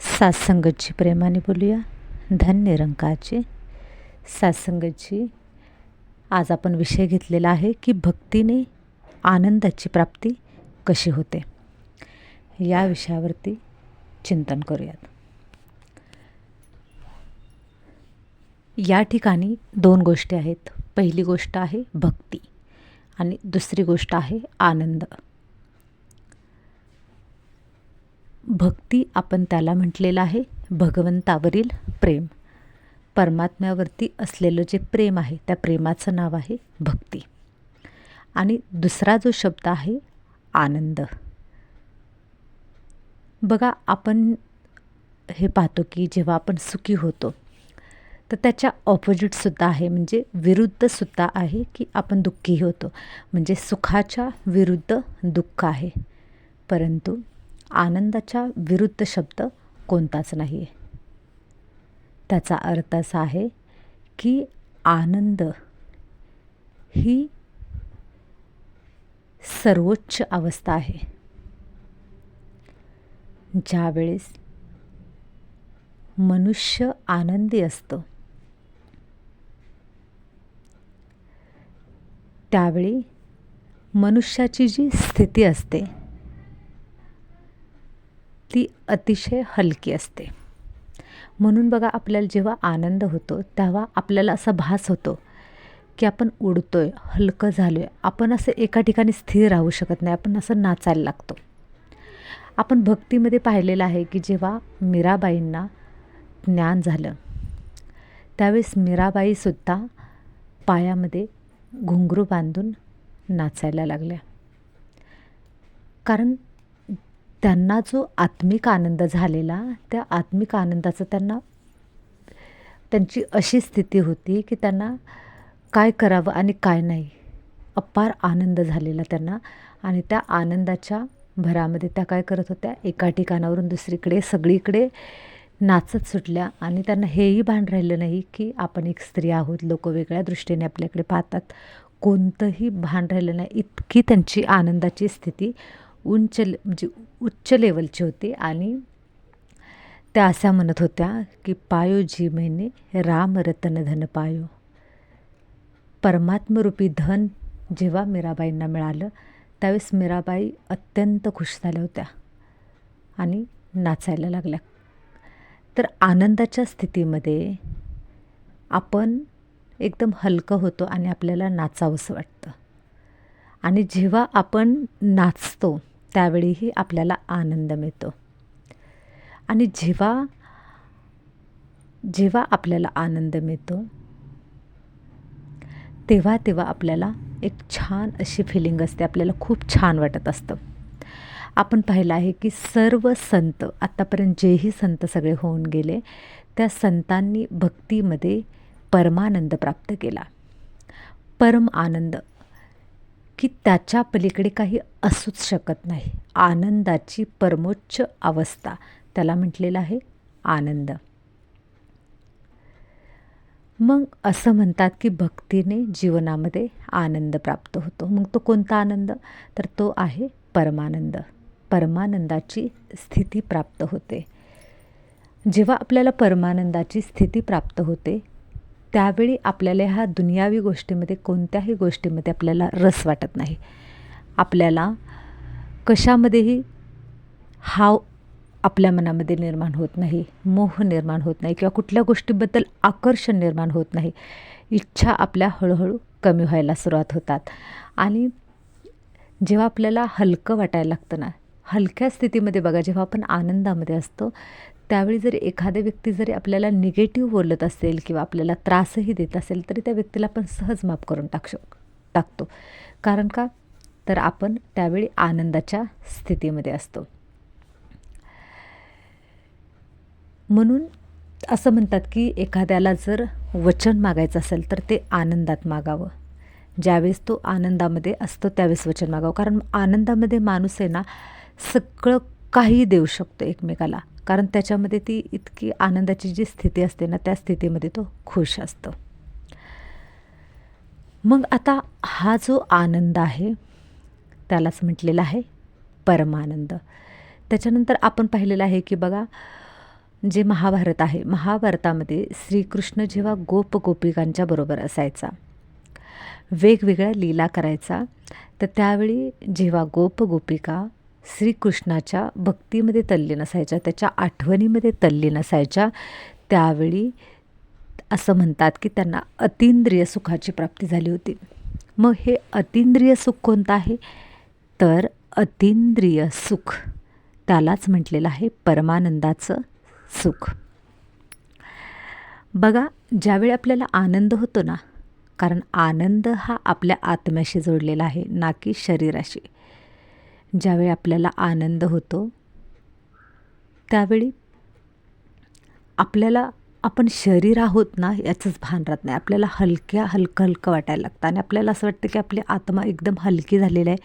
सासंगतची प्रेमाने बोलूया. धन्य रंकाची सासंगतची आज आपण विषय घेतलेला आहे की भक्तीने आनंदाची प्राप्ती कशी होते? या विषयावरती चिंतन करूयात. या ठिकाणी दोन गोष्टी आहेत. पहिली गोष्ट आहे भक्ती आणि दुसरी गोष्ट आहे आनंद. भक्ती आपण त्याला म्हटलेलं आहे भगवंतावरील प्रेम. परमात्म्यावरती असलेलं जे प्रेम आहे त्या प्रेमाचं नाव आहे भक्ती. आणि दुसरा जो शब्द आहे आनंद. बघा आपण हे पाहतो की जेव्हा आपण सुखी होतो तर त्याच्या ऑपोजिटसुद्धा आहे म्हणजे विरुद्धसुद्धा आहे की आपण दुःखी होतो. म्हणजे सुखाच्या विरुद्ध दुःख आहे. परंतु आनंदाच्या विरुद्ध शब्द कोणताच नाही आहे त्याचा अर्थ असा आहे की आनंद ही सर्वोच्च अवस्था आहे. ज्यावेळेस मनुष्य आनंदी असतो त्यावेळी मनुष्याची जी स्थिती असते ती अतिशय हलकी असते. म्हणून बघा आपल्याला जेव्हा आनंद होतो तेव्हा आपल्याला असा भास होतो की आपण उडतो आहे हलकं झालो आहे आपण असं एका ठिकाणी स्थिर राहू शकत नाही. आपण असं नाचायला लागतो. आपण भक्तीमध्ये पाहिलेलं आहे की जेव्हा मीराबाईंना ज्ञान झालं त्यावेळेस मीराबाईसुद्धा पायामध्ये घुंगरू बांधून नाचायला लागल्या. कारण त्यांना जो आत्मिक आनंद झालेला त्या आत्मिक आनंदाचं त्यांना त्यांची अशी स्थिती होती की त्यांना काय करावं आणि काय नाही अपार आनंद झालेला त्यांना. आणि त्या आनंदाच्या भरामध्ये त्या काय करत होत्या एका ठिकाणावरून दुसरीकडे सगळीकडे नाचत सुटल्या. आणि त्यांना हेही भान राहिलं नाही की आपण एक स्त्री आहोत लोक वेगळ्या दृष्टीने आपल्याकडे पाहतात. कोणतंही भान राहिलं नाही इतकी त्यांची आनंदाची स्थिती. उंच म्हणजे उच्च लेवलची होती आणि त्या अशा म्हणत होत्या की पायो जी महिने राम रतन धन पायो. परमात्मरूपी धन जेव्हा मीराबाईंना मिळालं त्यावेळेस मीराबाई अत्यंत खुश झाल्या होत्या आणि नाचायला लागल्या. तर आनंदाच्या स्थितीमध्ये आपण एकदम हलकं होतो आणि आपल्याला नाचावंसं वाटतं. आणि जेव्हा आपण नाचतो त्यावेळीही आपल्याला आनंद मिळतो. आणि जेव्हा जेव्हा आपल्याला आनंद मिळतो तेव्हा तेव्हा आपल्याला एक छान अशी फिलिंग असते. आपल्याला खूप छान वाटत असतं. आपण पाहिलं आहे की सर्व संत आत्तापर्यंत जेही संत सगळे होऊन गेले त्या संतांनी भक्तीमध्ये परमानंद प्राप्त केला. परम आनंद. की त्याच्या पलीकडे काही असूच शकत नाही. आनंदाची परमोच्च अवस्था त्याला म्हटलेलं आहे आनंद. मग असं म्हणतात की भक्तीने जीवनामध्ये आनंद प्राप्त होतो. मग तो कोणता आनंद? तर तो आहे परमानंद. परमानंदाची स्थिती प्राप्त होते. जेव्हा आपल्याला परमानंदाची स्थिती प्राप्त होते त्यावेळी आपल्याला ह्या दुनियावी गोष्टीमध्ये कोणत्याही गोष्टीमध्ये आपल्याला रस वाटत नाही. आपल्याला कशामध्येही हाव आपल्या मनामध्ये निर्माण होत नाही मोह निर्माण होत नाही किंवा कुठल्या गोष्टीबद्दल आकर्षण निर्माण होत नाही. इच्छा आपल्या हळूहळू कमी व्हायला सुरुवात होतात. आणि जेव्हा आपल्याला हलकं वाटायला लागतं ना हलक्या स्थितीमध्ये बघा जेव्हा आपण आनंदामध्ये असतो त्यावेळी जरी एखाद्या व्यक्ती जरी आपल्याला निगेटिव्ह बोलत असेल किंवा आपल्याला त्रासही देत असेल तरी त्या व्यक्तीला आपण सहज माफ करून टाक टाकतो. कारण का? तर आपण त्यावेळी आनंदाच्या स्थितीमध्ये असतो. म्हणून असं म्हणतात की एखाद्याला जर वचन मागायचं असेल तर ते आनंदात मागावं. ज्यावेळेस तो आनंदामध्ये असतो त्यावेळेस वचन मागावं. कारण आनंदामध्ये माणूस आहे ना सगळं काही देऊ शकतो एकमेकाला. कारण त्याच्यामध्ये ती इतकी आनंदाची जी स्थिती असते ना त्या स्थितीमध्ये तो खुश असतो. मग आता हा जो आनंद आहे त्यालाच म्हटलेला आहे परमानंद. त्याच्यानंतर आपण पाहिलेलं आहे की बघा जे महाभारत आहे महाभारतामध्ये श्रीकृष्ण जेव्हा गोप गोपिकांच्या बरोबर असायचा वेगवेगळ्या लीला करायचा तर त्यावेळी जेव्हा गोप गोपिका श्रीकृष्णाच्या भक्तीमध्ये तल्लीन असायच्या त्याच्या आठवणीमध्ये तल्लीन असायच्या त्यावेळी असं म्हणतात की त्यांना अतिंद्रिय सुखाची प्राप्ती झाली होती. मग हे अतिंद्रिय सुख कोणतं आहे? तर अतिंद्रिय सुख त्यालाच म्हटलेलं आहे परमानंदाचं सुख. बघा ज्यावेळी आपल्याला आनंद होतो ना कारण आनंद हा आपल्या आत्म्याशी जोडलेला आहे ना की शरीराशी. ज्यावेळी आपल्याला आनंद होतो त्यावेळी आपल्याला आपण शरीर आहोत ना याचंच भान राहत नाही. आपल्याला हलक्या हलकं हलकं वाटायला लागतं आणि आपल्याला असं वाटतं की आपली आत्मा एकदम हलकी झालेली आहे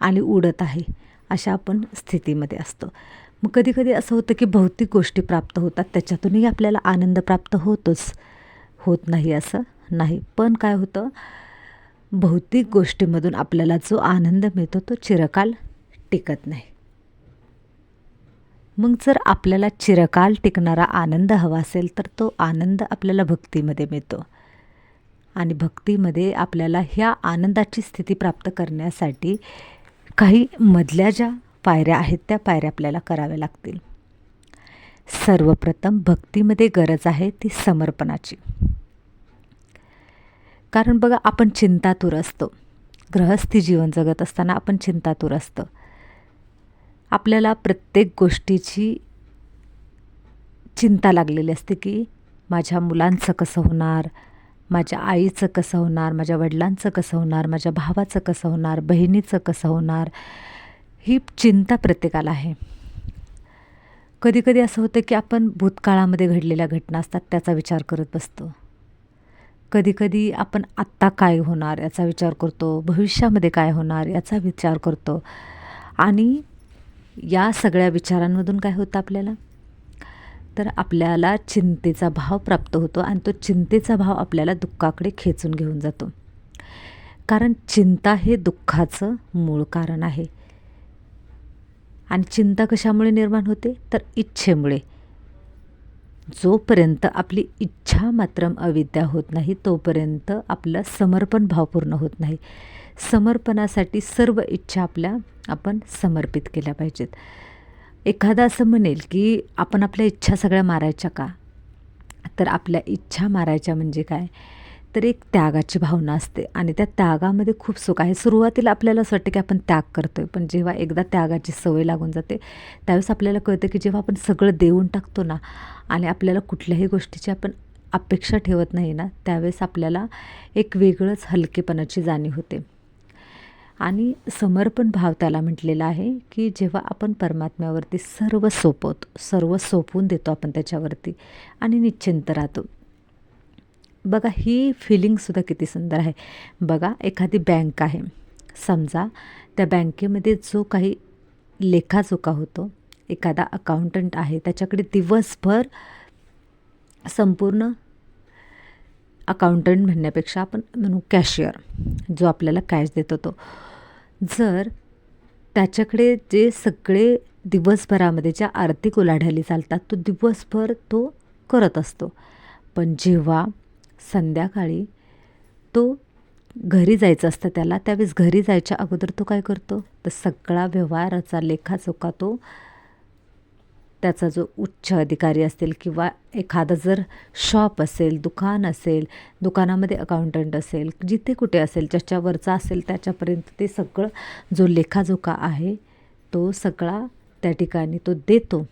आणि उडत आहे अशा आपण स्थितीमध्ये असतो. मग कधी कधी असं होतं की भौतिक गोष्टी प्राप्त होतात त्याच्यातूनही आपल्याला आनंद प्राप्त होतोच. होत नाही असं नाही. पण काय होतं? भौतिक गोष्टीमधून आपल्याला जो आनंद मिळतो तो चिरकाल टिकत नाही. मग जर आपल्याला चिरकाल टिकणारा आनंद हवा असेल तर तो आनंद आपल्याला भक्तीमध्ये मिळतो. आणि भक्तीमध्ये आपल्याला ह्या आनंदाची स्थिती प्राप्त करण्यासाठी काही मधल्या ज्या पायऱ्या आहेत त्या पायऱ्या आपल्याला कराव्या लागतील. सर्वप्रथम भक्तीमध्ये गरज आहे ती समर्पणाची. कारण बघा आपण चिंतातूर असतो. गृहस्थी जीवन जगत असताना आपण चिंतातूर असतो. आपल्याला प्रत्येक गोष्टीची चिंता लागलेली असते की माझ्या मुलांचं कसं होणार माझ्या आईचं कसं होणार माझ्या वडिलांचं कसं होणार माझ्या भावाचं कसं होणार बहिणीचं कसं होणार ही चिंता प्रत्येकाला आहे. कधीकधी असं होतं की आपण भूतकाळामध्ये घडलेल्या घटना असतात त्याचा विचार करत बसतो. कधीकधी आपण आत्ता काय होणार याचा विचार करतो भविष्यामध्ये काय होणार याचा विचार करतो. आणि या सगळ्या विचारांमधून काय होतं आपल्याला? तर आपल्याला चिंतेचा भाव प्राप्त होतो आणि तो चिंतेचा भाव आपल्याला दुःखाकडे खेचून घेऊन जातो. कारण चिंता हे दुःखाचं मूळ कारण आहे. आणि चिंता कशामुळे निर्माण होते? तर इच्छेमुळे. जोपर्यंत आपली इच्छा मात्र अविद्या होत नाही तोपर्यंत आपलं समर्पण भाव पूर्ण होत नाही. समर्पणासाठी सर्व इच्छा आपल्या आपण समर्पित केल्या पाहिजेत. एखादा असं म्हणेल की आपण आपल्या इच्छा सगळ्या मारायच्या का? तर आपल्या इच्छा मारायच्या म्हणजे काय? तर एक त्यागाची भावना असते आणि त्या त्यागामध्ये खूप सुख आहे. सुरुवातीला आपल्याला असं वाटतं की आपण त्याग करतो आहे पण जेव्हा एकदा त्यागाची सवय लागून जाते त्यावेळेस आपल्याला कळतं की जेव्हा आपण सगळं देऊन टाकतो ना आणि आपल्याला कुठल्याही गोष्टीची आपण अपेक्षा ठेवत नाही ना त्यावेळेस आपल्याला एक वेगळंच हलकेपणाची जाणीव होते. आणि समर्पण भाव त्याला म्हटलेला आहे की जेव्हा आपण परमात्म्यावरती सर्व सोपवतो सर्व सोपवून देतो आपण त्याच्यावरती आणि निश्चिंत राहतो. बघा ही फिलिंगसुद्धा किती सुंदर आहे. बघा एखादी बँक आहे. समजा त्या बँकेमध्ये जो काही लेखाजोखा होतो एखादा अकाउंटंट आहे त्याच्याकडे दिवसभर संपूर्ण अकाउंटंट म्हणण्यापेक्षा आपण म्हणू कॅशियर जो आपल्याला कॅश देतो तो. जर त्याच्याकडे जे सगळे दिवसभरामध्ये ज्या आर्थिक उलाढाली चालतात तो दिवसभर तो करत असतो. पण जेव्हा संध्याकाळी तो घरी जायचं असतं त्याला त्यावेळेस घरी जायच्या अगोदर तो काय करतो? तर सगळा व्यवहाराचा लेखाचोखा तो त्याचा जो उच्च अधिकारी असतील किंवा एखादं जर शॉप असेल दुकान असेल दुकानामध्ये अकाउंटंट असेल जिथे कुठे असेल ज्याच्यावरचा असेल त्याच्यापर्यंत ते सगळं जो लेखाजोखा आहे तो सगळा त्या ठिकाणी तो देतो.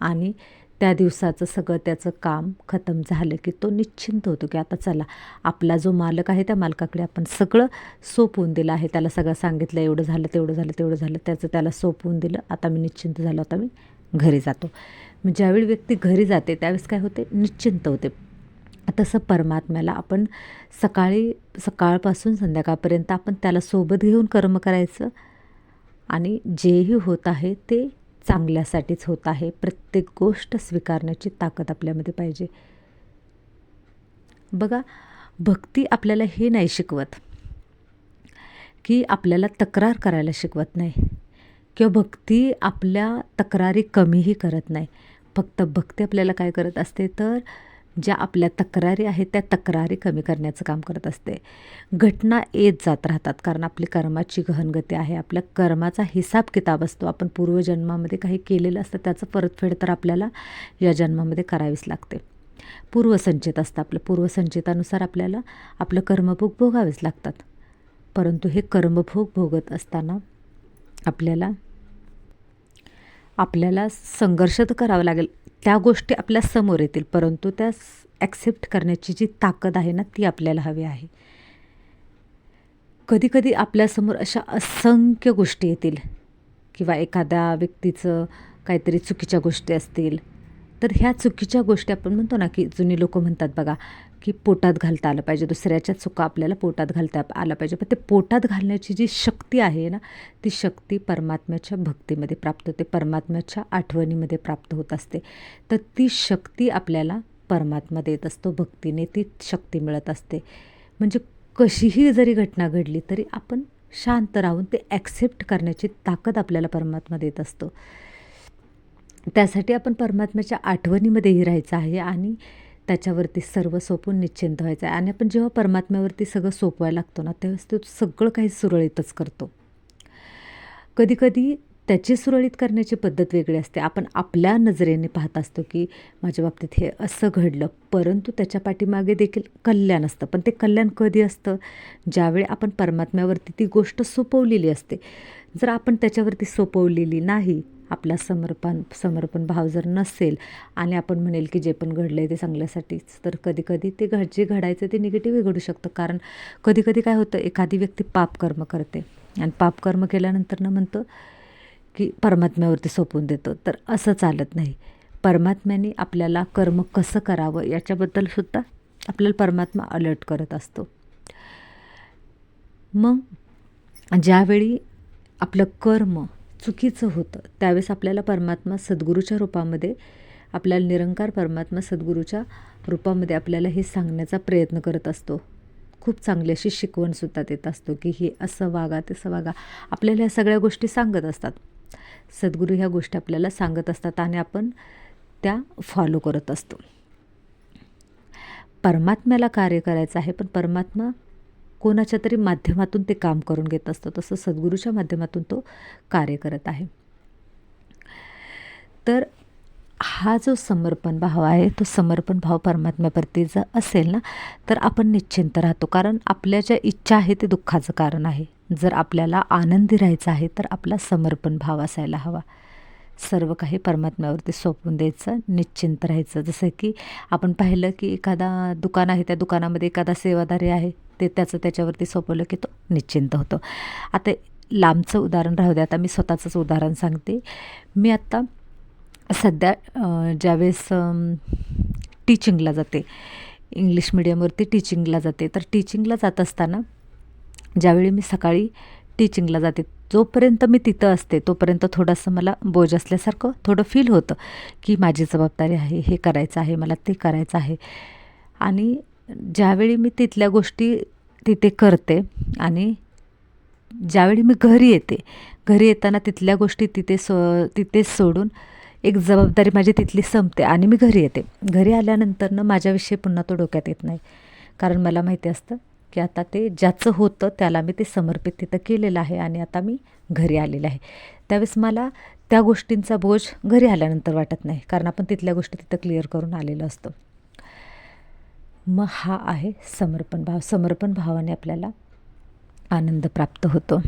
आणि त्या दिवसाचं सगळं त्याचं काम खतम झालं की तो निश्चिंत होतो की आता चला आपला जो मालक आहे त्या मालकाकडे आपण सगळं सोपवून दिलं आहे. त्याला सगळं सांगितलं एवढं झालं तेवढं झालं तेवढं झालं त्याचं त्याला सोपवून दिलं. आता मी निश्चिंत झालो आता मी घरी जातो. मग ज्यावेळी व्यक्ती घरी जाते त्यावेळेस काय होते? निश्चिंत होते. तसं परमात्म्याला आपण सकाळी सकाळपासून संध्याकाळपर्यंत आपण त्याला सोबत घेऊन कर्म करायचं आणि जेही होत आहे ते चांगल्यासाठीच होत आहे. प्रत्येक गोष्ट स्वीकारण्याची ताकद आपल्यामध्ये पाहिजे. बघा भक्ती आपल्याला हे नाही शिकवत की आपल्याला तक्रार करायला शिकवत नाही. किंवा भक्ती आपल्या तक्रारी कमीही करत नाही. फक्त भक्ती आपल्याला काय करत असते तर ज्या आपल्या तक्रारी आहेत त्या तक्रारी कमी करण्याचं काम करत असते. घटना येत जात राहतात कारण आपली कर्माची गहनगती आहे आपल्या कर्माचा हिसाब किताब असतो. आपण पूर्वजन्मामध्ये काही केलेलं असतं त्याचं परतफेड तर आपल्याला या जन्मामध्ये करावीच लागते. पूर्वसंचित असतं आपलं. पूर्वसंचितानुसार आपल्याला आपलं कर्मभोग भोगावेच लागतात. परंतु हे कर्मभोग भोगत असताना आपल्याला आपल्याला संघर्ष तर करावा लागेल. त्या गोष्टी आपल्यासमोर येतील परंतु त्या ॲक्सेप्ट करण्याची जी ताकद आहे ना ती आपल्याला हवी आहे. कधीकधी आपल्यासमोर अशा असंख्य गोष्टी येतील किंवा एखाद्या व्यक्तीचं काहीतरी चुकीच्या गोष्टी असतील. तर ह्या चुकीच्या गोष्टी आपण म्हणतो ना की जुनी लोक म्हणतात बघा की पोटात घालता आलं पाहिजे. दुसऱ्याच्या चुका आपल्याला पोटात घालता आलं पाहिजे. पण ते पोटात घालण्याची जी शक्ती आहे ना ती शक्ती परमात्म्याच्या भक्तीमध्ये प्राप्त होते. परमात्म्याच्या आठवणीमध्ये प्राप्त होत असते. तर ती शक्ती आपल्याला परमात्मा देत असतो. भक्तीने ती शक्ती मिळत असते. म्हणजे कशीही जरी घटना घडली तरी आपण शांत राहून ते ॲक्सेप्ट करण्याची ताकद आपल्याला परमात्मा देत असतो. त्यासाठी आपण परमात्म्याच्या आठवणीमध्येही राहायचं आहे आणि त्याच्यावरती सर्व सोपून निश्चिंत व्हायचं आहे. आणि आपण जेव्हा परमात्म्यावरती सगळं सोपवायला लागतो ना त्यावेळेस तो सगळं काही सुरळीतच करतो. कधीकधी त्याची सुरळीत करण्याची पद्धत वेगळी असते. आपण आपल्या नजरेने पाहत असतो की माझ्या बाबतीत हे असं घडलं परंतु त्याच्या पाठीमागे देखील कल्याण असतं. पण ते कल्याण कधी असतं? ज्यावेळी आपण परमात्म्यावरती ती गोष्ट सोपवलेली असते. जर आपण त्याच्यावरती सोपवलेली नाही आपला समर्पण समर्पण भाव जर नसेल आणि आपण म्हणेल की जे पण घडलं आहे ते चांगल्यासाठीच तर कधी कधी ते घड जे घडायचं ते निगेटिव्ह घडू शकतं. कारण कधी कधी काय होतं एखादी व्यक्ती पापकर्म करते आणि पापकर्म केल्यानंतर ना म्हणतं की परमात्म्यावरती सोपून देतो. तर असं चालत नाही. परमात्म्याने आपल्याला कर्म कसं करावं याच्याबद्दल सुद्धा आपल्याला परमात्मा अलर्ट करत असतो. मग ज्यावेळी आपलं कर्म चुकीचं होतं. त्यावेळेस आपल्याला परमात्मा सद्गुरूच्या रूपामध्ये आपल्याला निरंकार परमात्मा सद्गुरूच्या रूपामध्ये आपल्याला हे सांगण्याचा प्रयत्न करत असतो. खूप चांगली अशी शिकवणसुद्धा देत असतो की हे असं वागा तसं वागा. आपल्याला ह्या सगळ्या गोष्टी सांगत असतात. सद्गुरू ह्या गोष्टी आपल्याला सांगत असतात आणि आपण त्या फॉलो करत असतो. परमात्म्याला कार्य करायचं आहे पण परमात्मा कोणाच्या तरी माध्यमातून ते काम करून घेत असतो. तसं सद्गुरूच्या माध्यमातून तो कार्य करत आहे. तर हा जो समर्पण भाव आहे तो समर्पण भाव परमात्म्याप्रती जर असेल ना तर आपण निश्चिंत राहतो. कारण आपल्या ज्या इच्छा आहे ते दुःखाचं कारण आहे. जर आपल्याला आनंदी राहायचं आहे तर आपला समर्पण भाव असायला हवा. सर्व काही परमात्म्यावरती सोपून द्यायचं निश्चिंत राहायचं. जसं की आपण पाहिलं की एखादा दुकान आहे त्या दुकानामध्ये एखादा सेवादारी आहे. ते त्याचं त्याच्यावरती सोपवलं की तो निश्चिंत होतो. आता लांबचं उदाहरण राहू दे. आता मी स्वतःचंच उदाहरण सांगते. मी आत्ता सध्या ज्यावेळेस टीचिंगला जाते इंग्लिश मिडियमवरती टीचिंगला जाते तर टीचिंगला जात असताना ज्यावेळी मी सकाळी टीचिंगला जाते जोपर्यंत मी तिथं असते तोपर्यंत थोडंसं मला बोज असल्यासारखं थोडं फील होतं की माझी जबाबदारी आहे हे करायचं आहे मला ते करायचं आहे. आणि ज्यावेळी मी तिथल्या गोष्टी तिथे करते आणि ज्यावेळी मी घरी येते घरी येताना तिथल्या गोष्टी तिथे सो तिथेच सोडून एक जबाबदारी माझी तिथली संपते आणि मी घरी येते. घरी आल्यानंतरनं माझ्याविषयी पुन्हा तो डोक्यात येत नाही. कारण मला माहिती असतं की आता ते ज्याचं होतं त्याला मी ते समर्पित तिथं केलेलं आहे आणि आता मी घरी आलेलं आहे. त्यावेळेस मला त्या गोष्टींचा बोज घरी आल्यानंतर वाटत नाही. कारण आपण तिथल्या गोष्टी तिथं क्लिअर करून आलेलो असतो. मग हा आहे समर्पण भाव. समर्पण भावाने आपल्याला आनंद प्राप्त होतो.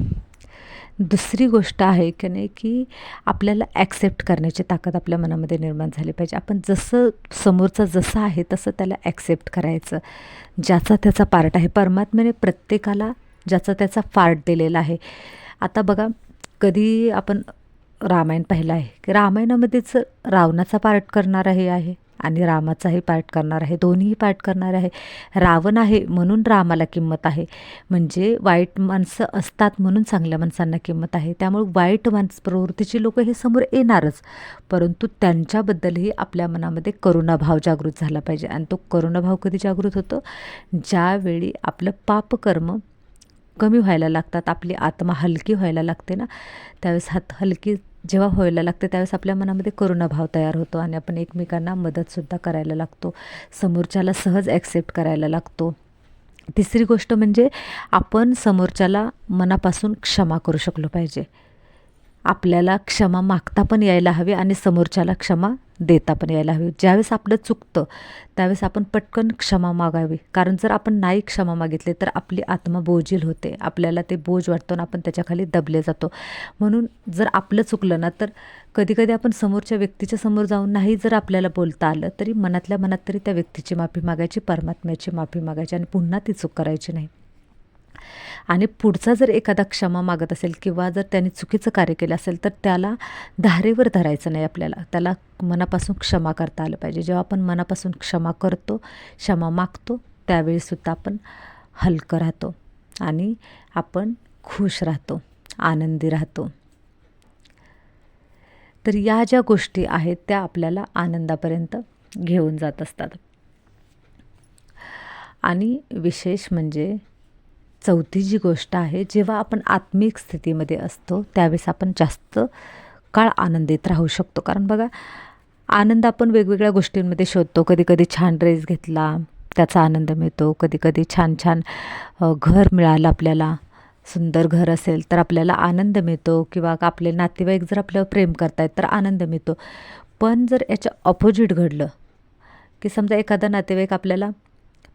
दुसरी गोष्ट आहे की नाही की आपल्याला ॲक्सेप्ट करण्याची ताकद आपल्या मनामध्ये निर्माण झाली पाहिजे. आपण जसं समोरचं जसं आहे तसं त्याला ॲक्सेप्ट करायचं. ज्याचा त्याचा पार्ट आहे. परमात्म्याने प्रत्येकाला ज्याचा त्याचा पार्ट दिलेला आहे. आता बघा कधी आपण रामायण पाहिलं आहे की रामायणामध्येच रावणाचा पार्ट करणारा हे आहे. आणि रामाचाही पाठ करणार आहे दोन्हीही पाठ करणार आहे. रावण आहे म्हणून रामाला किंमत आहे. म्हणजे वाईट माणसं असतात म्हणून चांगल्या माणसांना किंमत आहे. त्यामुळे वाईट माणस प्रवृत्तीची लोक हे समोर येणारच. परंतु त्यांच्याबद्दलही आपल्या मनामध्ये करुणाभाव जागृत झाला पाहिजे. आणि तो करुणाभाव कधी जागृत होतो? ज्यावेळी आपलं पापकर्म कमी व्हायला लागतात आपली आत्मा हलकी व्हायला लागते ना. त्यावेळेस हात हलकी जेव्हा व्हायला लागते त्यावेळेस आपल्या मनामध्ये करुणाभाव तयार होतो आणि आपण एकमेकांना मदतसुद्धा करायला लागतो. समोरच्याला सहज ॲक्सेप्ट करायला लागतो. तिसरी गोष्ट म्हणजे आपण समोरच्याला मनापासून क्षमा करू शकलो पाहिजे. आपल्याला क्षमा मागता पण यायला हवी आणि समोरच्याला क्षमा देता पण यायला हवी. ज्यावेळेस आपलं चुकतं त्यावेळेस आपण पटकन क्षमा मागावी. कारण जर आपण नाही क्षमा मागितले तर आपली आत्मा बोजील होते. आपल्याला ते बोज वाटतो आणि आपण त्याच्याखाली दबले जातो. म्हणून जर आपलं चुकलं ना तर कधीकधी आपण समोरच्या व्यक्तीच्या समोर जाऊन नाही जर आपल्याला बोलता आलं तरी मनातल्या मनात तरी त्या व्यक्तीची माफी मागायची परमात्म्याची माफी मागायची आणि पुन्हा ती चूक करायची नाही. आणि पुढचा जर एखादा क्षमा मागत असेल किंवा जर त्याने चुकीचं कार्य केलं असेल तर त्याला धारेवर धरायचं नाही आपल्याला. त्याला मनापासून क्षमा करता आलं पाहिजे. जेव्हा आपण मनापासून क्षमा करतो क्षमा मागतो त्यावेळीसुद्धा आपण हलकं राहतो आणि आपण खुश राहतो आनंदी राहतो. तर या ज्या गोष्टी आहेत त्या आपल्याला आनंदापर्यंत घेऊन जात असतात. आणि विशेष म्हणजे चौथी जी गोष्ट आहे जेव्हा आपण आत्मिक स्थितीमध्ये असतो त्यावेळेस आपण जास्त काळ आनंदित राहू शकतो. कारण बघा आनंद आपण वेगवेगळ्या गोष्टींमध्ये शोधतो. कधी कधी छान ड्रेस घेतला त्याचा आनंद मिळतो. कधी कधी छान छान घर मिळालं आपल्याला सुंदर घर असेल तर आपल्याला आनंद मिळतो. किंवा आपले नातेवाईक जर आपल्यावर प्रेम करतायत तर आनंद मिळतो. पण जर याच्या ऑपोजिट घडलं की समजा एखादा नातेवाईक आपल्याला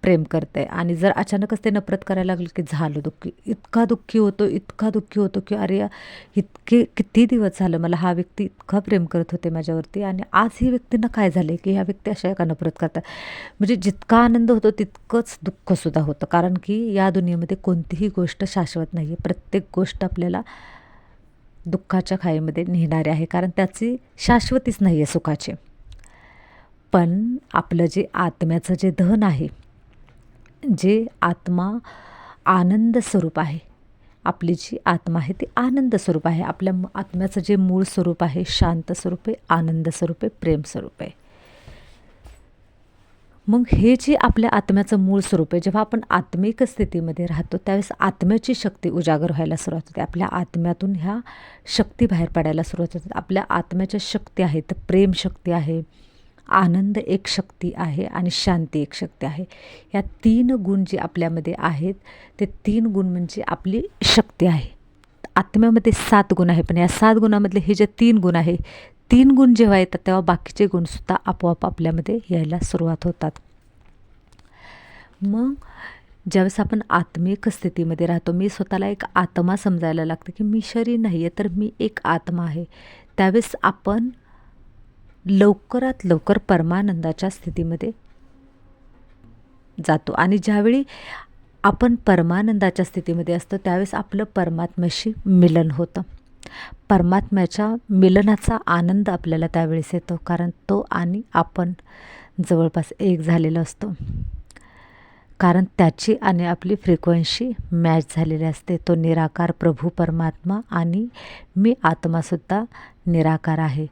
प्रेम करते. आणि जर अचानकच ते नफरत करायला लागलं की झालं दुःखी इतका दुःखी होतो इतका दुःखी होतो की अरे इतके किती दिवस झालं मला हा व्यक्ती इतका प्रेम करत होते माझ्यावरती. आणि आज ही व्यक्तींना काय झालं की ह्या व्यक्ती अशा एका नफरत करतात. म्हणजे जितका आनंद होतो तितकंच दुःखसुद्धा होतं. कारण की या दुनियेमध्ये कोणतीही गोष्ट शाश्वत नाही आहे प्रत्येक गोष्ट आपल्याला दुःखाच्या खाईमध्ये नेणारी आहे. कारण त्याची शाश्वतीच नाही आहे सुखाची. पण आपलं जे आत्म्याचं जे धन आहे जे आत्मा आनंद स्वरूप आहे आपली जी आत्मा आहे ती आनंद स्वरूप आहे. आपल्या आत्म्याचं जे मूळ स्वरूप आहे शांत स्वरूप आहे आनंद स्वरूप आहे प्रेम स्वरूप आहे. मग हे जे आपल्या आत्म्याचं मूळ स्वरूप आहे जेव्हा आपण आत्मिक स्थितीमध्ये राहतो त्यावेळेस आत्म्याची शक्ती उजागर व्हायला सुरुवात होते. आपल्या आत्म्यातून ह्या शक्ती बाहेर पडायला सुरुवात होते. आपल्या आत्म्याच्या शक्ती आहेत प्रेम शक्ती आहे आनंद एक शक्ती आहे आणि शांती एक शक्ती आहे. या तीन गुण जे आपल्यामध्ये आहेत ते तीन गुण म्हणजे आपली शक्ती आहे. आत्म्यामध्ये सात गुण आहे पण या सात गुणामधले हे जे तीन गुण आहे तीन गुण जेव्हा येतात तेव्हा बाकीचे गुणसुद्धा आपोआप आपल्यामध्ये यायला सुरुवात होतात. मग ज्यावेळेस आपण आत्मिक स्थितीमध्ये राहतो मी स्वतःला एक आत्मा समजायला लागते की मी शरीर नाही आहे तर मी एक आत्मा आहे. त्यावेळेस आपण लवकरात लवकर परमानंदाच्या स्थितीमध्ये जातो. आणि ज्यावेळी आपण परमानंदाच्या स्थितीमध्ये असतो त्यावेळेस आपलं परमात्म्याशी मिलन होतं. परमात्म्याच्या मिलनाचा आनंद आपल्याला त्यावेळेस येतो कारण तो आणि आपण जवळपास एक झालेला असतो. कारण त्याची आणि आपली फ्रिक्वेन्सी मॅच झालेली असते. तो निराकार प्रभू परमात्मा आणि मी आत्मासुद्धा निराकार आहे.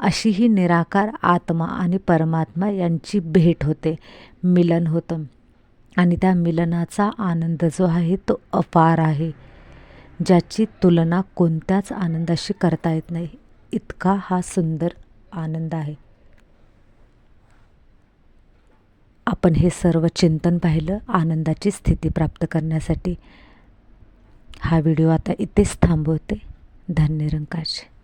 अशी ही निराकार आत्मा आणि परमात्मा यांची भेट होते. मिलन होतं. आणि त्या मिलनाचा आनंद जो आहे तो अपार आहे. ज्याची तुलना कोणत्याच आनंदाशी करता येत नाही. इतका हा सुंदर आनंद आहे. आपण हे सर्व चिंतन पाहिलं आनंदाची स्थिती प्राप्त करण्यासाठी. हा व्हिडिओ आता इथेच थांबवते. धन्य रंकाचे